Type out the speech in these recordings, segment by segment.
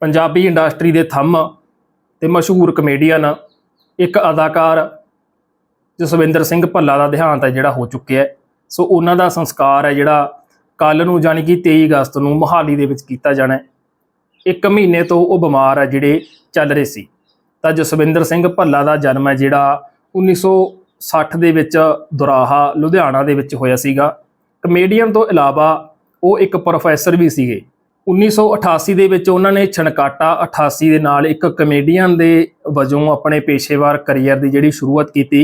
Punjabi industry ਦੇ ਥੰਮ ਤੇ ਮਸ਼ਹੂਰ ਕਮੇਡੀਅਨ ਇੱਕ ਅਦਾਕਾਰ ਜਸਵਿੰਦਰ ਸਿੰਘ ਭੱਲਾ ਦਾ ਦੇਹਾਂਤ ਹੈ ਜਿਹੜਾ ਹੋ ਚੁੱਕਿਆ ਹੈ। ਸੋ ਉਹਨਾਂ ਦਾ ਸੰਸਕਾਰ ਹੈ ਜਿਹੜਾ ਕੱਲ ਨੂੰ ਜਾਣੀ ਕਿ 23 ਅਗਸਤ ਨੂੰ ਮੋਹਾਲੀ ਦੇ ਵਿੱਚ ਕੀਤਾ ਜਾਣਾ ਹੈ। ਇੱਕ ਮਹੀਨੇ ਤੋਂ ਉਹ ਬਿਮਾਰ ਹੈ ਜਿਹੜੇ ਚੱਲ ਰਹੇ ਸੀ। ਤਾਂ ਜਸਵਿੰਦਰ ਸਿੰਘ ਭੱਲਾ ਦਾ ਜਨਮ ਹੈ ਜਿਹੜਾ 1960 ਦੇ ਵਿੱਚ ਦੁਰਾਹਾ, ਲੁਧਿਆਣਾ ਦੇ ਵਿੱਚ ਹੋਇਆ ਸੀਗਾ। ਕਮੇਡੀਅਨ ਤੋਂ ਇਲਾਵਾ ਉਹ ਇੱਕ ਪ੍ਰੋਫੈਸਰ ਵੀ ਸੀਗੇ। 1988 ਦੇ ਵਿੱਚ ਉਹਨਾਂ ਨੇ ਛਣਕਾਟਾ 88 ਦੇ ਨਾਲ ਇੱਕ ਕਮੇਡੀਅਨ ਦੇ ਵਜੋਂ ਆਪਣੇ ਪੇਸ਼ੇਵਰ ਕੈਰੀਅਰ ਦੀ ਜਿਹੜੀ ਸ਼ੁਰੂਆਤ ਕੀਤੀ,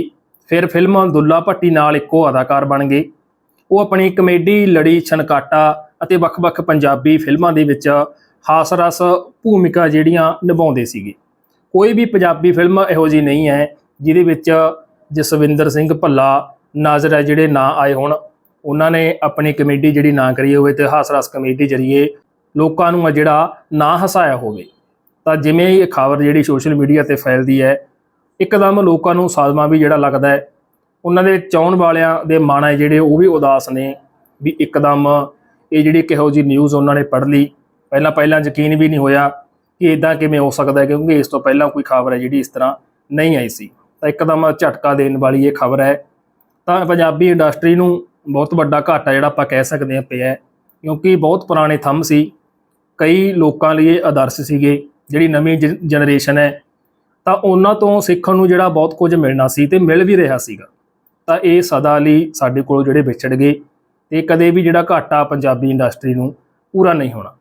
ਫਿਰ ਫਿਲਮ ਦੁੱਲਾ ਭੱਟੀ ਨਾਲ ਇੱਕੋ ਅਦਾਕਾਰ ਬਣ ਗਏ। ਉਹ ਆਪਣੀ ਕਮੇਡੀ ਲੜੀ, ਛਣਕਾਟਾ ਅਤੇ ਵੱਖ-ਵੱਖ ਪੰਜਾਬੀ ਫਿਲਮਾਂ ਦੇ ਵਿੱਚ ਹਾਸ ਰਸ ਭੂਮਿਕਾ ਜਿਹੜੀਆਂ ਨਿਭਾਉਂਦੇ ਸੀਗੇ। ਕੋਈ ਵੀ ਪੰਜਾਬੀ ਫਿਲਮ ਇਹੋ ਜੀ ਨਹੀਂ ਹੈ ਜਿਹਦੇ ਵਿੱਚ ਜਸਵਿੰਦਰ ਸਿੰਘ ਭੱਲਾ, ਨਾਜ਼ਰ ਹੈ ਜਿਹੜੇ ਨਾਂ ਆਏ ਹੋਣ। ਉਹਨਾਂ ਨੇ ਆਪਣੀ ਕਮੇਡੀ ਜਿਹੜੀ ਨਾ ਕਰੀ ਹੋਵੇ ਤੇ ਹਾਸ ਰਸ ਕਮੇਡੀ ਜਰੀਏ ਲੋਕਾਂ ਨੂੰ ਆ ਜਿਹੜਾ ਨਾ ਹਸਾਇਆ ਹੋਵੇ। ਤਾਂ ਜਿਵੇਂ ਇਹ ਖਬਰ ਜਿਹੜੀ ਸੋਸ਼ਲ ਮੀਡੀਆ ਤੇ ਫੈਲਦੀ ਹੈ, ਇੱਕਦਮ ਲੋਕਾਂ ਨੂੰ ਸਾਜ਼ਮਾ ਵੀ ਜਿਹੜਾ ਲੱਗਦਾ ਹੈ, ਉਹਨਾਂ ਦੇ ਚਾਹਣ ਵਾਲਿਆਂ ਦੇ ਮਨ ਹੈ ਜਿਹੜੇ ਉਹ ਵੀ ਉਦਾਸ ਨੇ ਵੀ ਇੱਕਦਮ ਇਹ ਜਿਹੜੀ ਕਿਹੋ ਜੀ ਨਿਊਜ਼ ਉਹਨਾਂ ਨੇ ਪੜ੍ਹ ਲਈ। ਪਹਿਲਾਂ ਪਹਿਲਾਂ ਯਕੀਨ ਵੀ ਨਹੀਂ ਹੋਇਆ ਕਿ ਇਦਾਂ ਕਿਵੇਂ ਹੋ ਸਕਦਾ ਹੈ, ਕਿਉਂਕਿ ਇਸ ਤੋਂ ਪਹਿਲਾਂ ਕੋਈ ਖਬਰ ਹੈ ਜਿਹੜੀ ਇਸ ਤਰ੍ਹਾਂ ਨਹੀਂ ਆਈ ਸੀ। ਤਾਂ ਇੱਕਦਮ ਝਟਕਾ ਦੇਣ ਵਾਲੀ ਇਹ ਖਬਰ ਹੈ। ਤਾਂ ਪੰਜਾਬੀ ਇੰਡਸਟਰੀ ਨੂੰ ਬਹੁਤ ਵੱਡਾ ਘਾਟਾ ਜਿਹੜਾ ਆਪਾਂ ਕਹਿ ਸਕਦੇ ਹਾਂ ਪਿਆ ਕਿਉਂਕਿ ਬਹੁਤ ਪੁਰਾਣੇ ਥੰਮ ਸੀ। ਕਈ ਲੋਕਾਂ ਲਈ ਇਹ ਆਦਰਸ਼ ਸੀਗੇ, ਜਿਹੜੀ ਨਵੀਂ ਜਨਰੇਸ਼ਨ ਹੈ, ਤਾਂ ਉਹਨਾਂ ਤੋਂ ਸਿੱਖਣ ਨੂੰ ਜਿਹੜਾ ਬਹੁਤ ਕੁਝ ਮਿਲਣਾ ਸੀ ਤੇ ਮਿਲ ਵੀ ਰਿਹਾ ਸੀਗਾ। ਤਾਂ ਇਹ ਸਦਾ ਲਈ ਸਾਡੇ ਕੋਲ ਜਿਹੜੇ ਵਿਛੜ ਗਏ ਤੇ ਕਦੇ ਵੀ ਜਿਹੜਾ ਘਾਟਾ ਪੰਜਾਬੀ ਇੰਡਸਟਰੀ ਨੂੰ ਪੂਰਾ ਨਹੀਂ ਹੋਣਾ।